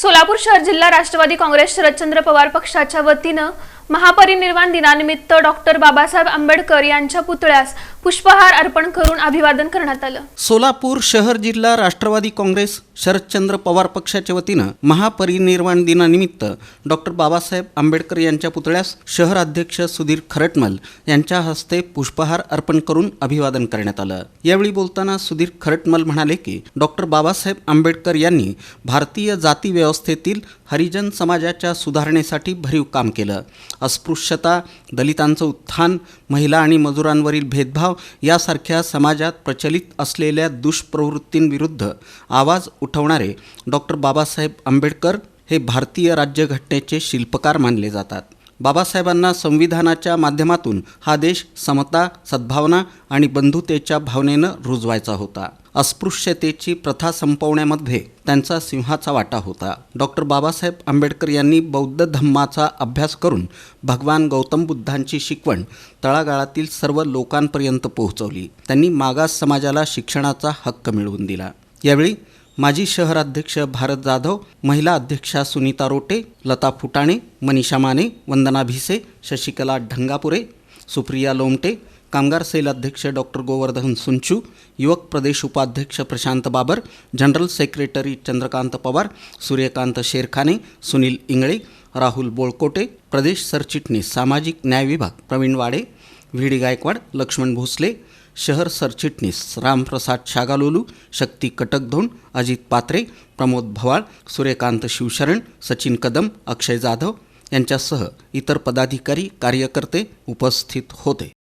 सोलापूर शहर जिल्हा राष्ट्रवादी काँग्रेस शरदचंद्र पवार पक्षाच्या वतीनं महापरिनिर्वाण दिनानिमित्त डॉक्टर बाबासाहेब आंबेडकर यांच्या पुतळ्यास पुष्पहार अर्पण करून अभिवादन करण्यात आलं. सोलापूर शहर जिल्हा राष्ट्रवादी काँग्रेस शरदचंद्र पवार पक्षाच्या वतीनं महापरिनिर्वाण दिनानिमित्त डॉक्टर बाबासाहेब आंबेडकर यांच्या पुतळ्यास शहर अध्यक्ष सुधीर खरटमल यांच्या हस्ते पुष्पहार अर्पण करून अभिवादन करण्यात आलं. यावेळी बोलताना सुधीर खरटमल म्हणाले की डॉक्टर बाबासाहेब आंबेडकर यांनी भारतीय जाती व्यवस्थेतील हरिजन समाजाच्या सुधारणेसाठी भरीव काम केलं. अस्पृश्यता दलितांचं उत्थान महिला आणि मजुरांवरील भेदभाव यासारख्या समाजात प्रचलित असलेल्या दुष्प्रवृत्तींविरुद्ध आवाज उठवणारे डॉक्टर बाबासाहेब आंबेडकर हे भारतीय राज्यघटनेचे शिल्पकार मानले जातात. बाबासाहेबांना संविधानाच्या माध्यमातून हा देश समता सद्भावना आणि बंधुतेच्या भावनेनं रुजवायचा होता. अस्पृश्यतेची प्रथा संपवण्यामध्ये त्यांचा सिंहाचा वाटा होता. डॉक्टर बाबासाहेब आंबेडकर यांनी बौद्ध धम्माचा अभ्यास करून भगवान गौतम बुद्धांची शिकवण तळागाळातील सर्व लोकांपर्यंत पोहोचवली. त्यांनी मागास समाजाला शिक्षणाचा हक्क मिळवून दिला. यावेळी माजी शहराध्यक्ष भारत जाधव महिला अध्यक्षा सुनीता रोटे लता फुटाणे मनीषा माने वंदना भिसे शशिकला ढंगापुरे सुप्रिया लोमटे कामगार सेल अध्यक्ष डॉक्टर गोवर्धन सुंचू युवक प्रदेश उपाध्यक्ष प्रशांत बाबर जनरल सेक्रेटरी चंद्रकांत पवार सूर्यकांत शेरखाने सुनील इंगळे राहुल बोळकोटे प्रदेश सरचिटणीस सामाजिक न्याय विभाग प्रवीण वाडे व्ही डी गायकवाड लक्ष्मण भोसले शहर सरचिटणीस रामप्रसाद शागालोलू शक्ती कटकधोंड अजित पात्रे प्रमोद भवाळ सूर्यकांत शिवशरण सचिन कदम अक्षय जाधव यांच्यासह इतर पदाधिकारी कार्यकर्ते उपस्थित होते.